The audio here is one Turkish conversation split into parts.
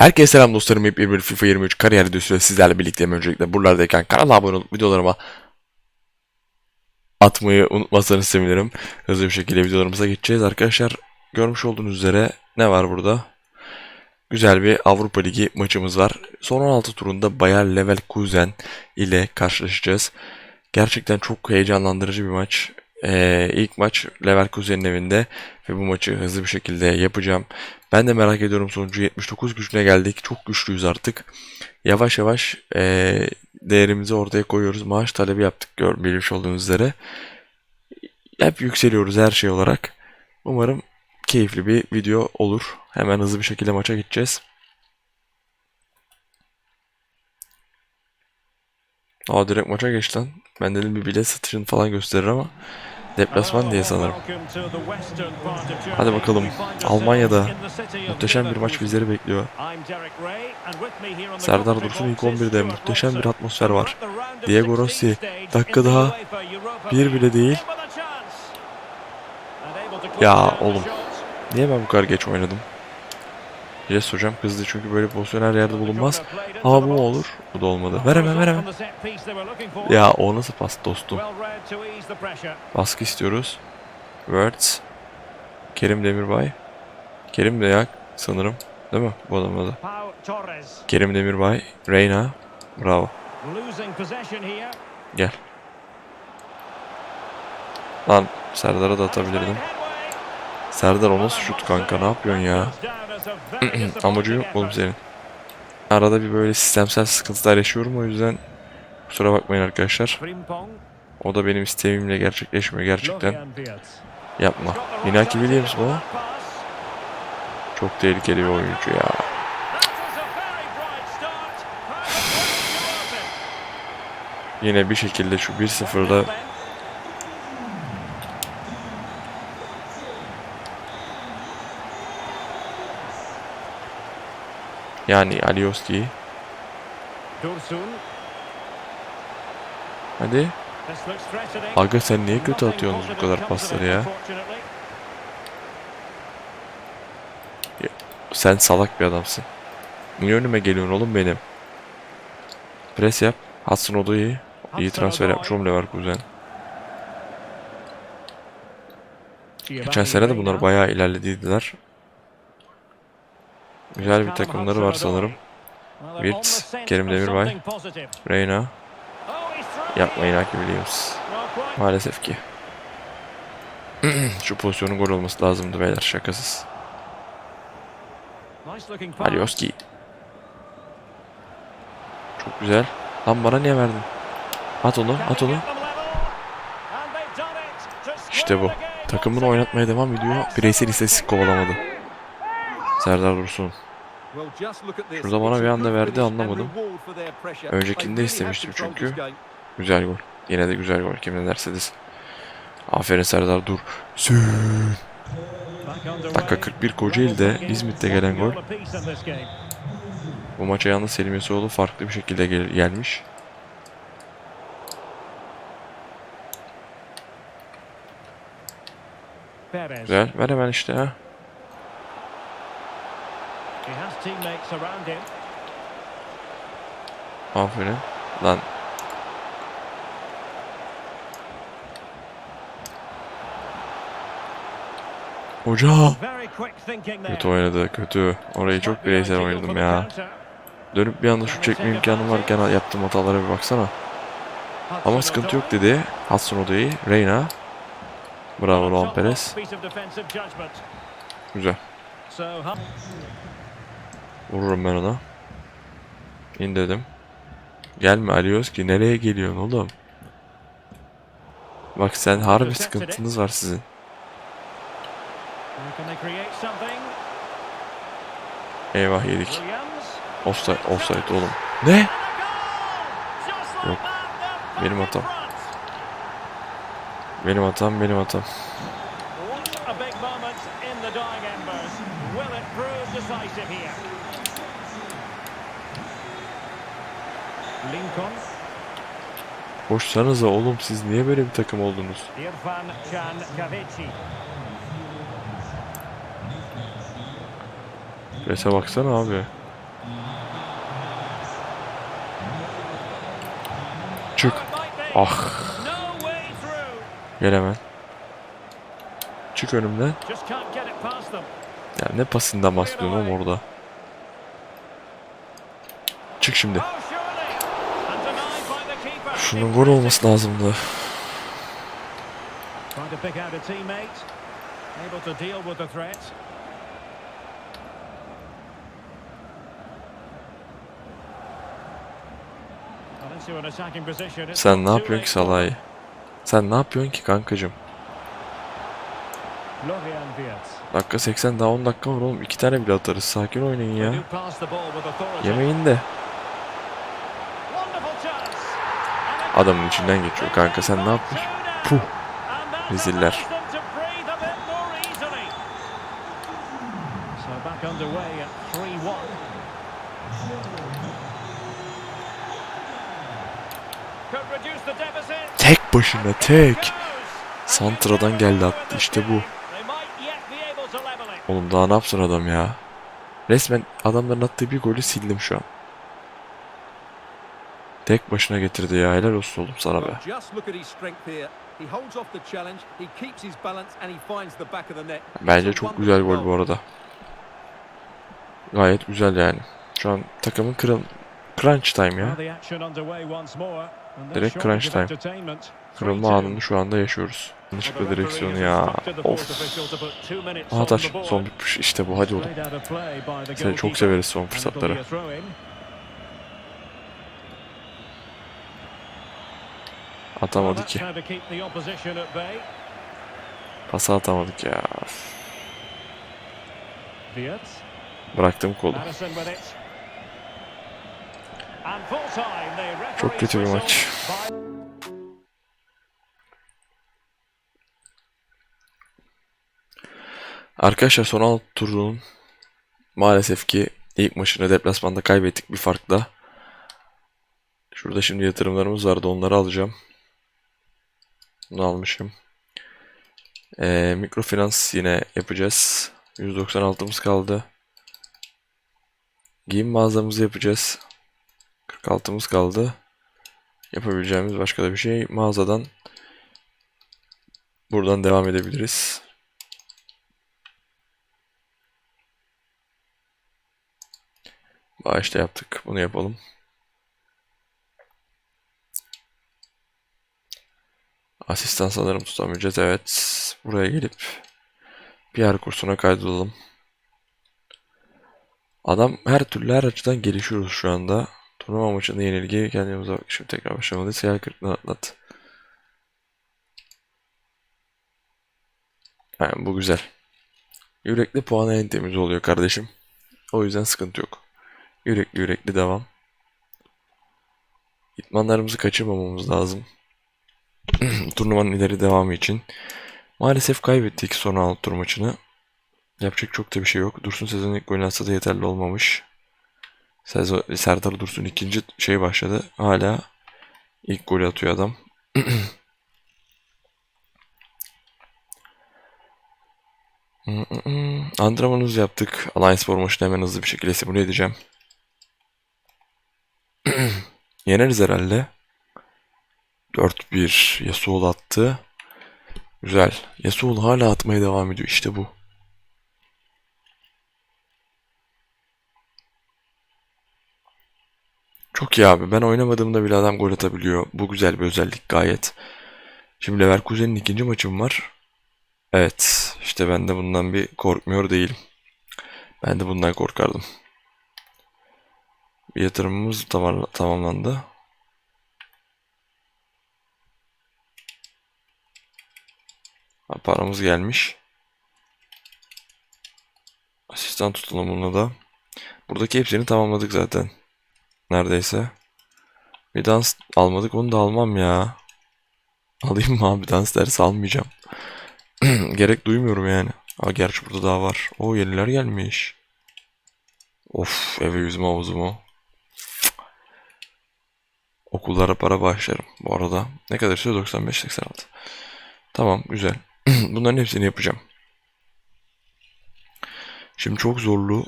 Herkese selam dostlarım. Hep bir FIFA 23 kariyer videosuyla sizlerle birlikteyim. Öncelikle buralardayken kanala abone olup videolarıma atmayı unutmazsanız sevinirim. Hızlı bir şekilde videolarımıza geçeceğiz. Arkadaşlar görmüş olduğunuz üzere ne var burada? Güzel bir Avrupa Ligi maçımız var. Son 16 turunda Bayer Leverkusen ile karşılaşacağız. Gerçekten çok heyecanlandırıcı bir maç. Ee, ilk maç Leverkusen'in evinde ve bu maçı hızlı bir şekilde yapacağım. Ben de merak ediyorum sonucu 79 gücüne geldik. Çok güçlüyüz artık. Yavaş yavaş ee, değerimizi ortaya koyuyoruz. Maaş talebi yaptık gör, bilmiş olduğunuz üzere. Hep yükseliyoruz her şey olarak. Umarım keyifli bir video olur. Hemen hızlı bir şekilde maça geçeceğiz. Aa direkt maça geç lan. Ben dedim bir bilet satışını falan gösterir ama deplasman diye sanırım. Hadi bakalım. Almanya'da Muhteşem bir maç bizleri bekliyor. Serdar Dursun ilk 11'de muhteşem bir atmosfer var. Diego Rossi dakika daha Bir bile değil. Ya oğlum Niye ben bu kadar geç oynadım? Yes hocam kızdı çünkü böyle pozisyon her yerde bulunmaz. Ama bu mu olur? Bu da olmadı. Ver hemen ver hemen. Ya o nasıl pas dostum? Baskı istiyoruz. Words. Kerim Demirbay. Kerim de ya sanırım. Değil mi? Bu adamın adı. Kerim Demirbay. Reyna. Bravo. Gel. Lan Serdar'a da atabilirdim. Serdar o nasıl şut kanka ne yapıyorsun ya? Amacı yok oğlum senin? Arada bir böyle sistemsel sıkıntılar yaşıyorum o yüzden kusura bakmayın arkadaşlar. O da benim isteğimle gerçekleşmiyor gerçekten. Yapma. Inaki Williams o? Çok tehlikeli bir oyuncu ya. Yine bir şekilde şu 1-0'da yani Alioski. Hadi. Aga sen niye kötü atıyorsunuz bu kadar pasları ya? Sen salak bir adamsın. Niye önüme geliyorsun oğlum benim? Pres yap. Hudson Odoi iyi transfer yapmış oğlum Leverkusen. Geçen sene de bunlar bayağı ilerlediydiler. Güzel bir takımları var sanırım. Wirtz, Kerim Demirbay, Reyna. Yapma Inaki Williams. Maalesef ki. Şu pozisyonun gol olması lazımdı beyler şakasız. Alioski. Çok güzel. Lan bana niye verdin? At onu, at onu. İşte bu. Takımını oynatmaya devam ediyor. Bireysel istatistik kovalamadı. Serdar Dursun. Şurada bana bir anda verdi anlamadım. Öncekinde istemiştim çünkü. Güzel gol. Yine de güzel gol. Kim ne derse. Aferin Serdar dur. Sü. Dakika 41 Kocaeli'de İzmit'te gelen gol. Bu maça yalnız Selim Yasoğlu farklı bir şekilde gel- gelmiş. Güzel. Ver hemen işte ha. Aferin. Lan. Hoca. Kötü oynadı kötü. Orayı çok bireysel oynadım ya. Dönüp bir anda şu çekme imkanım varken yaptığım hatalara bir baksana. Ama sıkıntı yok dedi. Hudson Odoi, Reyna. Bravo Luan Perez. Güzel. Vururum ben ona. İn dedim. Gelme Alioski nereye geliyorsun oğlum? Bak sen harbi sıkıntınız var sizin. Eyvah yedik. Offside, offside oğlum. Ne? Yok. Benim hatam. Benim hatam, benim hatam. Lincoln, Koşsanıza oğlum siz niye böyle bir takım oldunuz? Irfan Can Kavici. Prese baksana abi. Çık. Ah. Gel hemen. Çık önümden. Ya ne pasından bahsediyorum oğlum orada. Çık şimdi. An attacking position. It's Sen ne yapıyorsun ki Salah'ı? Sen ne yapıyorsun ki kankacım? Dakika 80 daha 10 dakika var oğlum. 2 tane bile atarız. Sakin oynayın ya. Yemeyin de. Wonderful chance. And it Adamın içinden geçiyor kanka. Sen ne yapıyorsun? Puh. Reziller. allows them to breathe a bit more easily. So back underway at 3-1. Could reduce the deficit. Tek başına tek. Santra'dan geldi attı. İşte bu. Oğlum daha ne yapsın adam ya? Resmen adamların attığı bir golü sildim şu an. Tek başına getirdi ya. Helal olsun oğlum sana be. Bence çok güzel gol bu arada. Gayet güzel yani. Şu an takımın kırıl crunch time ya. Direkt crunch time. Kırılma 3-2. anını şu anda yaşıyoruz. Yanlışlıkla direksiyonu ya. Of. Aha Atar. Son push. işte bu hadi oğlum. Seni çok severiz son fırsatları. Atamadı ki. Pası atamadık ya. Bıraktım kolu. Çok kötü bir maç. Arkadaşlar son alt turun maalesef ki ilk maçını deplasmanda kaybettik bir farkla. Şurada şimdi yatırımlarımız vardı onları alacağım. Bunu almışım. Ee, mikrofinans yine yapacağız. 196'mız kaldı. Giyim mağazamızı yapacağız. 46'mız kaldı. Yapabileceğimiz başka da bir şey. Mağazadan buradan devam edebiliriz. Bağışta yaptık. Bunu yapalım. Asistan sanırım tutamayacağız. Evet. Buraya gelip PR kursuna kaydolalım. Adam her türlü her açıdan gelişiyoruz şu anda. Turnuva maçında yenilgi kendimize bak. Şimdi tekrar başlamalıyız. Hayal kırıklığına atlat. Yani bu güzel. Yürekli puanı en temiz oluyor kardeşim. O yüzden sıkıntı yok. Yürekli yürekli devam. İtmanlarımızı kaçırmamamız lazım. Turnuvanın ileri devamı için. Maalesef kaybettik son alt tur maçını. Yapacak çok da bir şey yok. Dursun sezon ilk golünü atsa da yeterli olmamış. Serdar Dursun ikinci şey başladı. Hala ilk golü atıyor adam. Antrenmanımızı yaptık. Alliance Spor maçını hemen hızlı bir şekilde simüle edeceğim. Yeneriz herhalde. 4-1 Yasuo'lu attı. Güzel. Yasuo'lu hala atmaya devam ediyor. İşte bu. Çok iyi abi. Ben oynamadığımda bile adam gol atabiliyor. Bu güzel bir özellik gayet. Şimdi Leverkusen'in ikinci maçım var. Evet. işte ben de bundan bir korkmuyor değilim. Ben de bundan korkardım. Bir yatırımımız tamam, tamamlandı. Ha, Paramız gelmiş. Asistan tutulumunu da. Buradaki hepsini tamamladık zaten. Neredeyse. Bir dans almadık onu da almam ya. Alayım mı abi dans dersi almayacağım. Gerek duymuyorum yani. Aa, gerçi burada daha var. O yeniler gelmiş. Of eve yüzme havuzu mu? Okullara para bağışlarım bu arada. Ne kadar istiyor? 95-86. Tamam güzel. Bunların hepsini yapacağım. Şimdi çok zorlu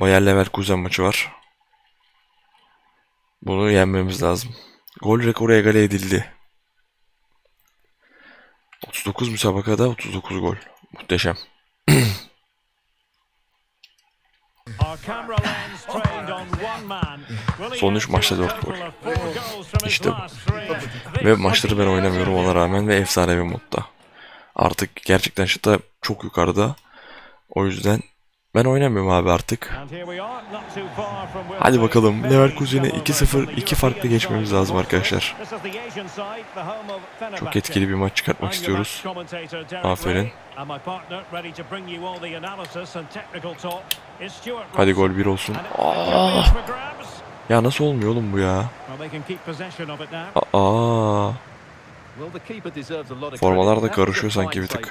Bayer Leverkusen maçı var. Bunu yenmemiz lazım. Gol rekoru egale edildi. 39 müsabakada 39 gol. Muhteşem. Son 3 maçta 4 gol. İşte. Ve maçları ben oynamıyorum ona rağmen ve efsane bir modda. Artık gerçekten şıta çok yukarıda. O yüzden ben oynamıyorum abi artık. Hadi bakalım Leverkusen'e 2-0 2 farklı geçmemiz lazım arkadaşlar. Çok etkili bir maç çıkartmak istiyoruz. Aferin. Hadi gol 1 olsun. Aa, ya nasıl olmuyor oğlum bu ya? Aa, Formalar da karışıyor sanki bir tık.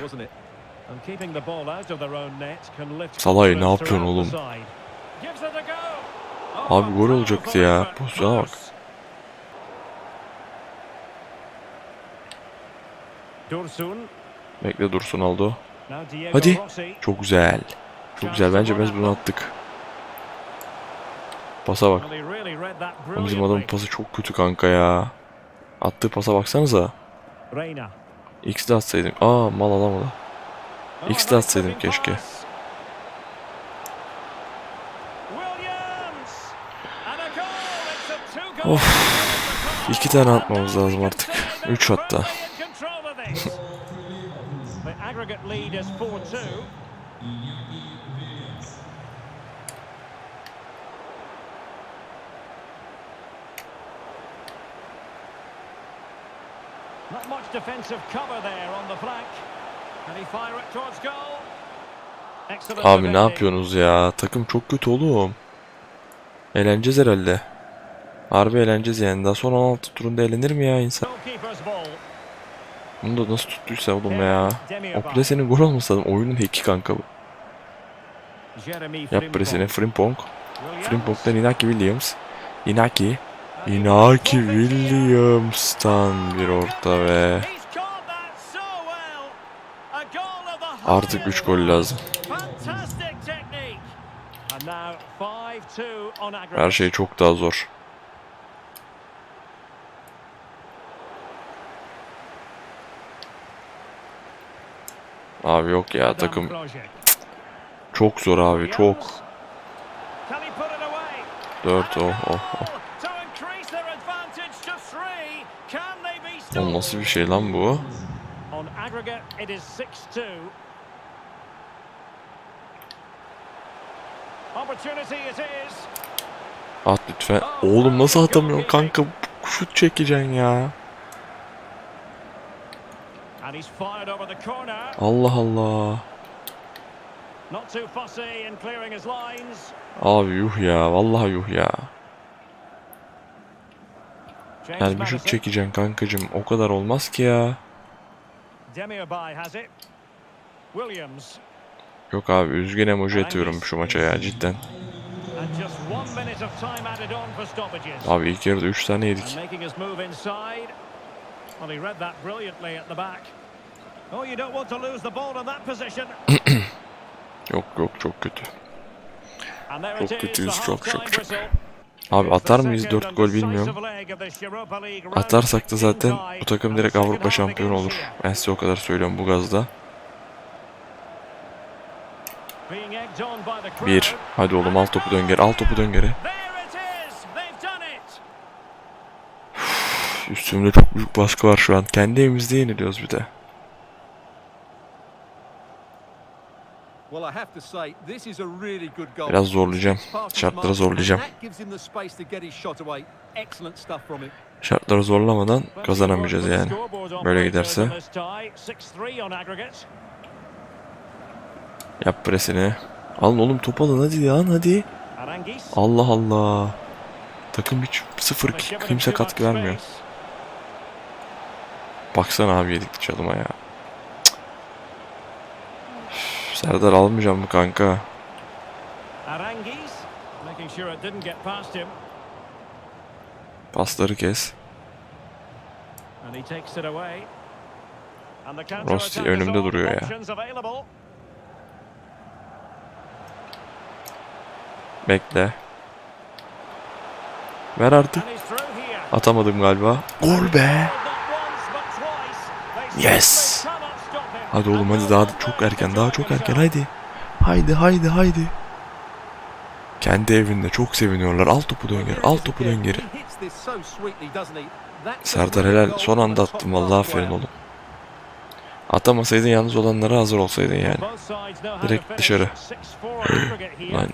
Salay, ne yapıyorsun oğlum? Abi gol olacaktı ya. Pozisyona bak. Dursun. bekle dursun Aldo. Hadi. Çok güzel. Çok güzel. Bence biz bunu attık. Pasa bak. Bizim adamın pası çok kötü kanka ya. Attığı pasa baksanıza. X de atsaydım. Aa mal alamadı. X de atsaydım keşke. Of. İki tane atmamız lazım artık. Üç hatta. Not much defensive cover there on the flank. And he fire it towards goal. Excellent Abi ne yapıyorsunuz ya? Takım çok kötü oğlum. Eğleneceğiz herhalde. Harbi eğleneceğiz yani. Daha son 16 turunda eğlenir mi ya insan? Bunu da nasıl tuttuysa oğlum ya. O presenin gol olması lazım. Oyunun hacki kanka bu. Yap presini. Frimpong. Frimpong'dan Inaki Williams. Inaki. Inaki Williams'tan bir orta ve artık 3 gol lazım. Fantastic technique. And now 5-2 on aggregate. Her şey çok daha zor. Abi yok ya takım çok zor abi çok. Can he put it away? 4 oh oh oh. To increase their advantage to three. Can stopped? nasıl bir şey lan bu? On aggregate, it is 6-2. Opportunity it is. At lütfen. Oğlum nasıl atamıyorsun kanka? Şut çekeceksin ya. Allah Allah. Abi yuh ya. Vallahi yuh ya. Yani Maddison. çekeceksin kankacım. O kadar olmaz ki ya. Yok abi üzgün emoji atıyorum şu maça ya cidden. Abi ilk yarıda 3 tane yedik. Oh. Yok yok çok kötü. Çok kötüyüz, çok, çok, çok. Abi atar mıyız second 4 and gol bilmiyorum. Atarsak da zaten bu takım direkt Avrupa şampiyonu olur. Ben size o kadar söylüyorum bu gazda. Being egged on by the crowd. 1. Hadi oğlum al topu dön geri. Al topu dön geri. There it is. They've done it. Üstümde çok büyük baskı var şu an. Kendi evimizde yeniliyoruz bir de. Excellent stuff from him. Şartları zorlamadan kazanamayacağız yani. Böyle giderse. 6-3 on aggregate. Yap presini. Alın oğlum top alın hadi lan hadi. Allah Allah. Takım hiç sıfır kimse katkı vermiyor. Baksana abi yedik çalıma ya. Cık. Üf, Serdar almayacağım mı kanka? Pasları kes. Rossi önümde duruyor ya. Bekle. Ver artık. Atamadım galiba. Gol be. Yes. Hadi oğlum hadi daha çok erken daha çok erken haydi. Haydi haydi haydi. Kendi evinde çok seviniyorlar. Al topu dön geri. Al topu dön geri. Serdar helal. Son anda attım. Vallahi aferin oğlum. Atamasaydın yalnız olanlara hazır olsaydın yani. Direkt dışarı. 6-4 aggregate here. Lan.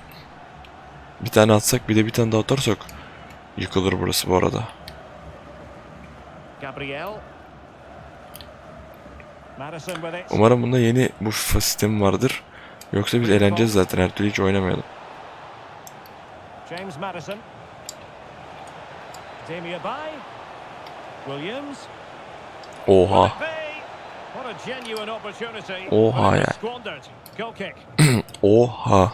Bir tane atsak bir de bir tane daha atarsak yıkılır burası bu arada. Gabriel. Umarım bunda yeni bu FIFA sistemi vardır. Yoksa biz eğleneceğiz zaten her türlü hiç oynamayalım. James Madison. Damien Bay. Williams. Oha. Oha ya. Oha.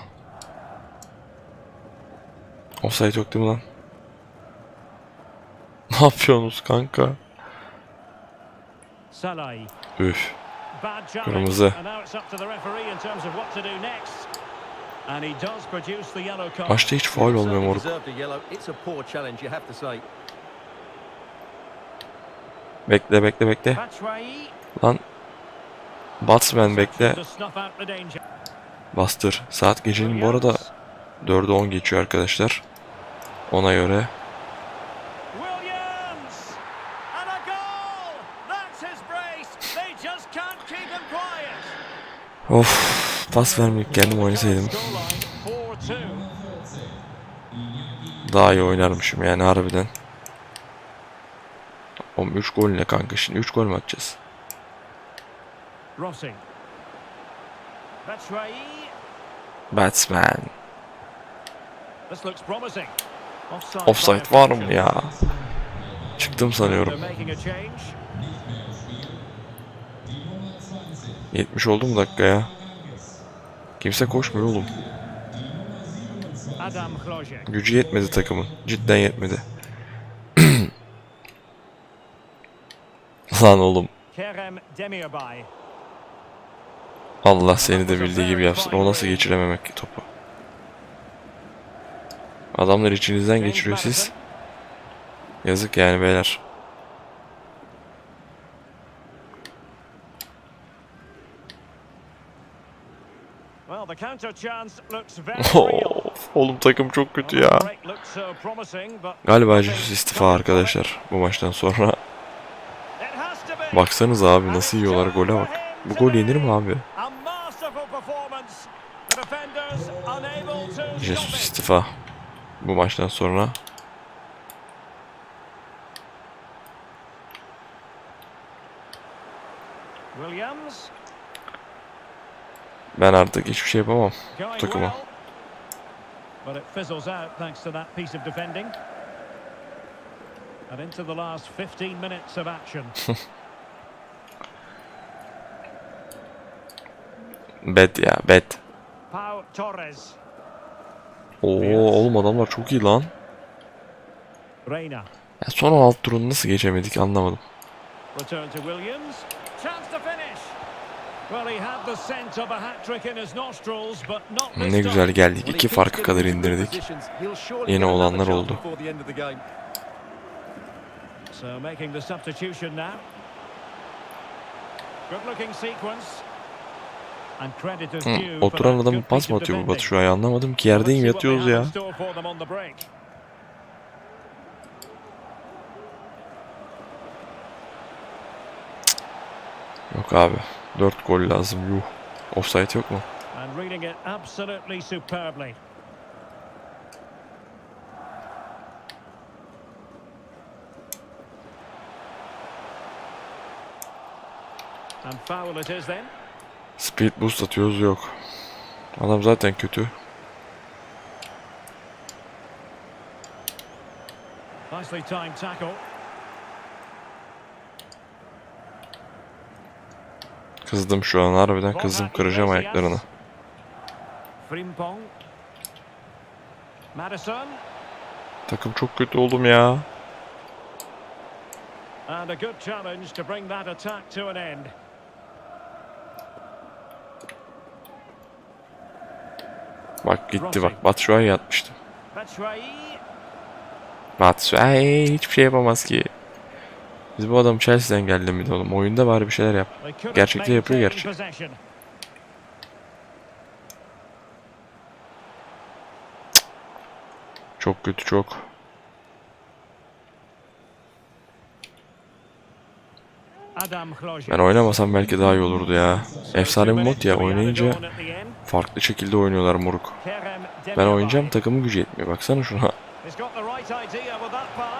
Offside yok değil mi lan? Ne yapıyorsunuz kanka? Salai. Üf. Kırmızı. And now it's up to the referee in terms of what to do next. And he does produce the yellow card. Maçta hiç faul olmuyor moruk. deserved a yellow. It's a poor challenge, you have to say. Bekle bekle bekle. Lan. Batsman bekle. Bastır. Saat gecenin bu arada Williams. 4'e 10 geçiyor arkadaşlar. Ona göre. Of. Pas vermeyip kendim oynasaydım. Scoreline 4-2. Daha iyi oynarmışım yani harbiden. Oğlum 3 gol ne kanka şimdi 3 gol mü atacağız? Batsman. Offside, var mı ya? Çıktım sanıyorum. Making a change. 70 oldu mu dakika ya? Kimse koşmuyor oğlum. Gücü yetmedi takımın. Cidden yetmedi. Lan oğlum. Allah seni de bildiği gibi yapsın. O nasıl geçirememek ki topu? Adamlar içinizden geçiriyor siz. Yazık yani beyler. oğlum takım çok kötü ya. But Galiba Jesus istifa arkadaşlar bu maçtan sonra. Baksanız abi nasıl yiyorlar gole bak. Bu gol yenir mi abi? Jesus istifa. Bu maçtan sonra. Williams Ben artık hiçbir şey yapamam. going takıma. well. But it fizzles out thanks to that piece of defending. And into the last 15 minutes of action. Bet ya bet. Pau Torres. Oo oğlum adamlar çok iyi lan. Ya son 16 turunu nasıl geçemedik anlamadım. Return to Williams. Ne güzel geldik. İki farkı kadar indirdik. another olanlar oldu. So making the substitution now. Sequence. Hı, for oturan good pas mı atıyor bu. Batu şu an anlamadım ki yerdeyim yatıyoruz ya. Yok abi. 4 gol lazım yuh. Offside yok mu? Speed boost atıyoruz yok. Adam zaten kötü. Nicely timed tackle. Kızdım şu an harbiden kızdım kıracağım ayaklarını. Takım çok kötü oğlum ya. And a good challenge to bring that attack to an end. Bak gitti bak. Batshuayi atmıştı. Batshuayi. Batshuayi hiçbir şey yapamaz ki. Biz bu adam Chelsea'den geldi mi de oğlum? Oyunda bari bir şeyler yap. Gerçekte yapıyor gerçi. Çok kötü çok. Ben oynamasam belki daha iyi olurdu ya. Efsane bir mod ya oynayınca farklı şekilde oynuyorlar moruk. Ben oynayacağım takımın gücü yetmiyor. Baksana şuna.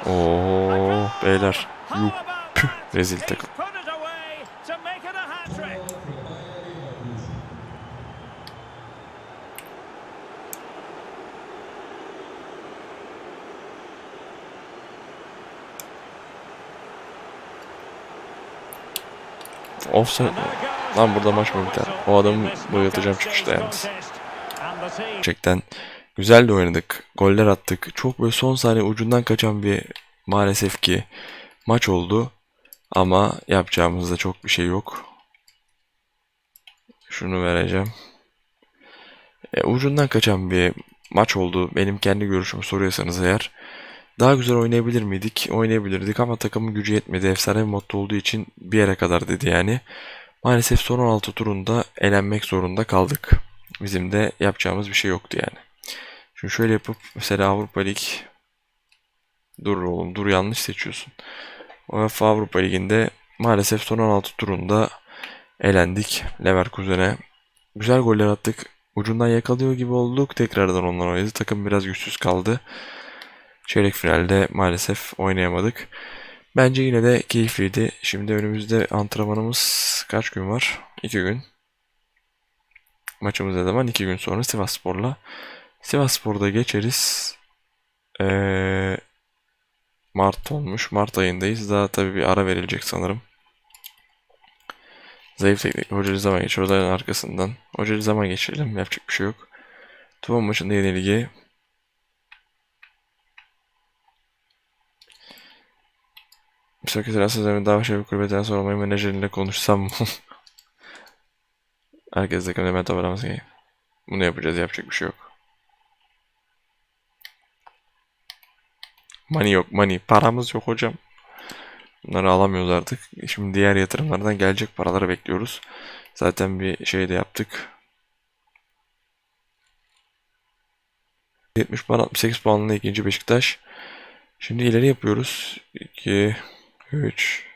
Oo beyler. Yuh. Püh, rezil takım. Offside. Lan burada maç mı biter? O adamı bayıltacağım çıkışta yalnız. Gerçekten güzel de oynadık. Goller attık. Çok böyle son saniye ucundan kaçan bir maalesef ki maç oldu. Ama yapacağımızda çok bir şey yok. Şunu vereceğim. E, ucundan kaçan bir maç oldu. Benim kendi görüşümü soruyorsanız eğer. Daha güzel oynayabilir miydik? Oynayabilirdik ama takımın gücü yetmedi. Efsane bir modda olduğu için bir yere kadar dedi yani. Maalesef son 16 turunda elenmek zorunda kaldık. Bizim de yapacağımız bir şey yoktu yani. Şimdi şöyle yapıp mesela Avrupa Lig Dur oğlum dur yanlış seçiyorsun. UEFA Avrupa Ligi'nde maalesef son 16 turunda elendik Leverkusen'e. Güzel goller attık. Ucundan yakalıyor gibi olduk. Tekrardan onlar oynadı. Takım biraz güçsüz kaldı. Çeyrek finalde maalesef oynayamadık. Bence yine de keyifliydi. Şimdi önümüzde antrenmanımız kaç gün var? 2 gün. Maçımız ne zaman? 2 gün sonra Sivasspor'la. Sivasspor'da geçeriz. Ee, Mart olmuş. Mart ayındayız. Daha tabii bir ara verilecek sanırım. Zayıf teknik hocalı zaman geçiyor. Odanın arkasından. Hocalı zaman geçirelim. Yapacak bir şey yok. Tuvan maçında yenilgi. Sonraki transfer döneminde daha başka bir kulübe transfer olmayı menajeriyle konuşsam mı? Herkes de davranması gerekiyor. Bunu yapacağız. Yapacak bir şey yok. Money yok. Money. Paramız yok hocam. Bunları alamıyoruz artık. Şimdi diğer yatırımlardan gelecek paraları bekliyoruz. Zaten bir şey de yaptık. 70 puan 68 puanlı ikinci Beşiktaş. Şimdi ileri yapıyoruz. 2 3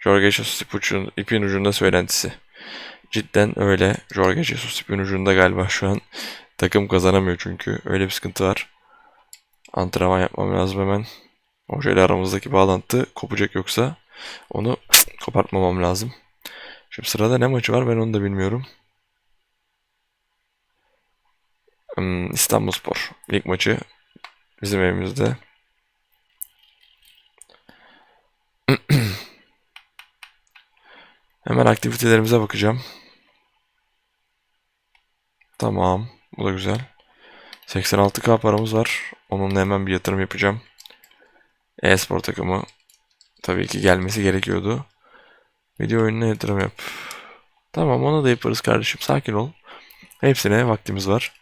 Jorge Jesus ipucun, ipin ucunda söylentisi. Cidden öyle. Jorge Jesus ipin ucunda galiba şu an. Takım kazanamıyor çünkü. Öyle bir sıkıntı var. Antrenman yapmam lazım hemen. Hoca ile aramızdaki bağlantı kopacak yoksa onu kopartmamam lazım. Şimdi sırada ne maçı var ben onu da bilmiyorum. Hmm, İstanbulspor. İlk maçı bizim evimizde. Hemen aktivitelerimize bakacağım. Tamam. Bu da güzel. 86k paramız var. Onunla hemen bir yatırım yapacağım. E-spor takımı tabii ki gelmesi gerekiyordu. Video oyununa yatırım yap. Tamam onu da yaparız kardeşim. Sakin ol. Hepsine vaktimiz var.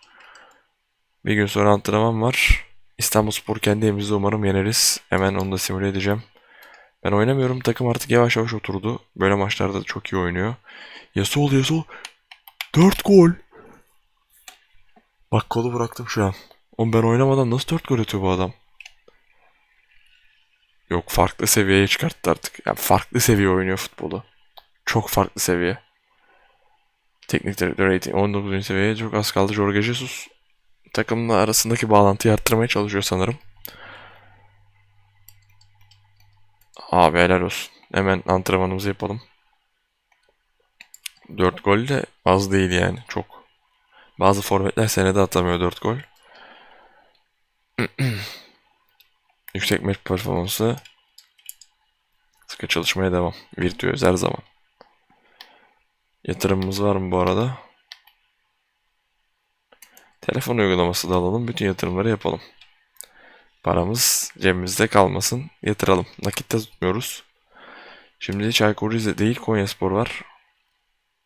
Bir gün sonra antrenman var. İstanbulspor kendi evimizde umarım yeneriz. Hemen onu da simüle edeceğim. Ben oynamıyorum. Takım artık yavaş yavaş oturdu. Böyle maçlarda da çok iyi oynuyor. Yasol Yasol. 4 gol. Bak kolu bıraktım şu an. Oğlum ben oynamadan nasıl 4 gol atıyor bu adam? Yok farklı seviyeye çıkarttı artık. Yani farklı seviye oynuyor futbolu. Çok farklı seviye. Teknik direktör rating 19. seviyeye çok az kaldı. Jorge Jesus takımla arasındaki bağlantıyı arttırmaya çalışıyor sanırım. Abi helal olsun. Hemen antrenmanımızı yapalım. 4 gol de az değil yani. Çok. Bazı forvetler senede atamıyor 4 gol. Yüksek maç performansı. Sıkı çalışmaya devam. Virtüöz her zaman. Yatırımımız var mı bu arada? Telefon uygulaması da alalım. Bütün yatırımları yapalım. Paramız cebimizde kalmasın. Yatıralım. Nakitte tutmuyoruz. Şimdi Çaykur Rize değil Konyaspor var.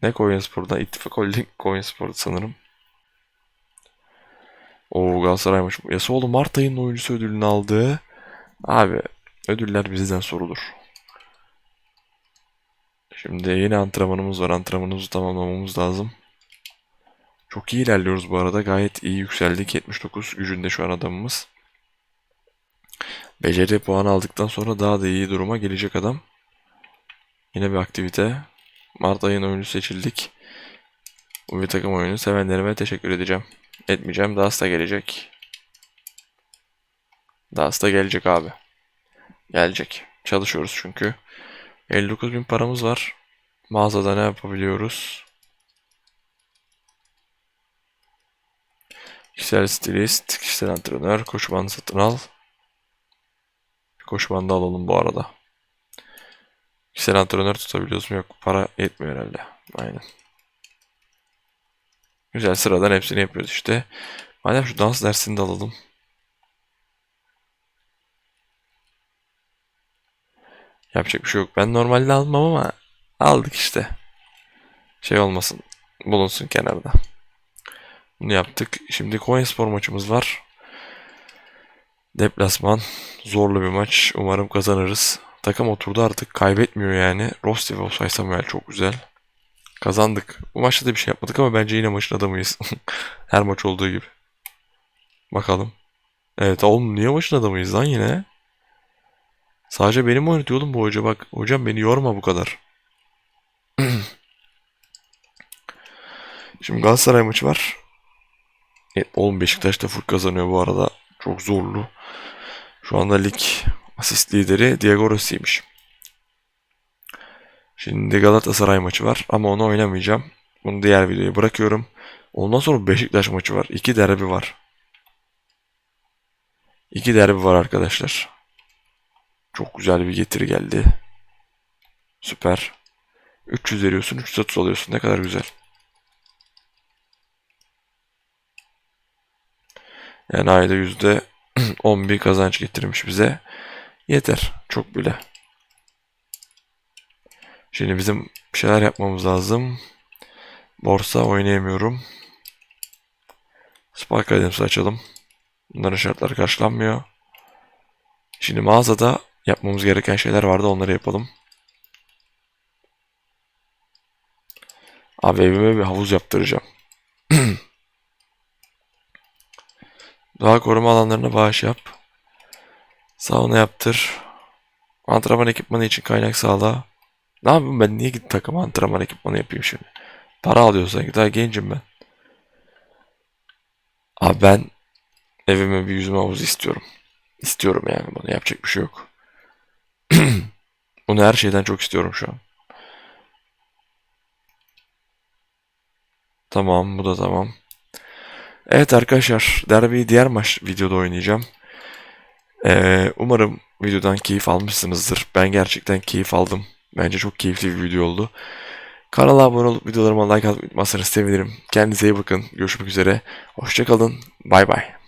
Ne Konyaspor'da? İttifak Holding Konyaspor sanırım. Oo Galatasaray'mış. Yasuoğlu Mart ayının oyuncusu ödülünü aldı. Abi ödüller bizden sorulur. Şimdi yeni antrenmanımız var. Antrenmanımızı tamamlamamız lazım. Çok iyi ilerliyoruz bu arada. Gayet iyi yükseldik. 79 gücünde şu an adamımız. Beceri puanı aldıktan sonra daha da iyi duruma gelecek adam. Yine bir aktivite. Mart ayının oyuncu seçildik. Bu bir takım oyunu sevenlerime teşekkür edeceğim. Etmeyeceğim. Daha da gelecek. Daha da gelecek abi. Gelecek. Çalışıyoruz çünkü. 59 bin paramız var. Mağazada ne yapabiliyoruz? Kişisel stilist, kişisel antrenör, koşu bandı satın al. Koşu bandı alalım bu arada. Kişisel antrenör tutabiliyoruz mu? Yok. Para yetmiyor herhalde. Aynen. Güzel sıradan hepsini yapıyoruz işte. Madem şu dans dersini de alalım. Yapacak bir şey yok. Ben normalde almam ama aldık işte. Şey olmasın. Bulunsun kenarda. Bunu yaptık. Şimdi Konyaspor maçımız var. Deplasman. Zorlu bir maç. Umarım kazanırız. Takım oturdu artık. Kaybetmiyor yani. Rosti ve Osay Samuel çok güzel. Kazandık. Bu maçta da bir şey yapmadık ama bence yine maçın adamıyız. Her maç olduğu gibi. Bakalım. Evet oğlum niye maçın adamıyız lan yine? Sadece benim oynatıyor oğlum bu hoca bak. Hocam beni yorma bu kadar. Şimdi Galatasaray maçı var. E, oğlum Beşiktaş da full kazanıyor bu arada. Çok zorlu. Şu anda lig asist lideri Diego Rossi'ymiş. Şimdi Galatasaray maçı var ama onu oynamayacağım. Bunu diğer videoya bırakıyorum. Ondan sonra Beşiktaş maçı var. İki derbi var. İki derbi var arkadaşlar. Çok güzel bir getiri geldi. Süper. 300 veriyorsun, 330 alıyorsun. Ne kadar güzel. Yani ayda yüzde 10 bir kazanç getirmiş bize. Yeter. Çok bile. Şimdi bizim bir şeyler yapmamız lazım. Borsa oynayamıyorum. Spark Academs'i açalım. Bunların şartları karşılanmıyor. Şimdi mağazada yapmamız gereken şeyler vardı. Onları yapalım. Abi evime bir havuz yaptıracağım. Doğa koruma alanlarına bağış yap. Sauna yaptır. Antrenman ekipmanı için kaynak sağla. Ne yapayım ben? Niye git takım antrenman ekipmanı yapayım şimdi? Para alıyor sanki. Daha gencim ben. Abi ben evime bir yüzme havuzu istiyorum. İstiyorum yani bunu. Yapacak bir şey yok. Bunu her şeyden çok istiyorum şu an. Tamam, bu da tamam. Evet arkadaşlar, derbiyi diğer maç videoda oynayacağım. Ee, umarım videodan keyif almışsınızdır. Ben gerçekten keyif aldım. Bence çok keyifli bir video oldu. Kanala abone olup videolarıma like atmayı unutmazsanız sevinirim. Kendinize iyi bakın. Görüşmek üzere. Hoşçakalın. Bay bay.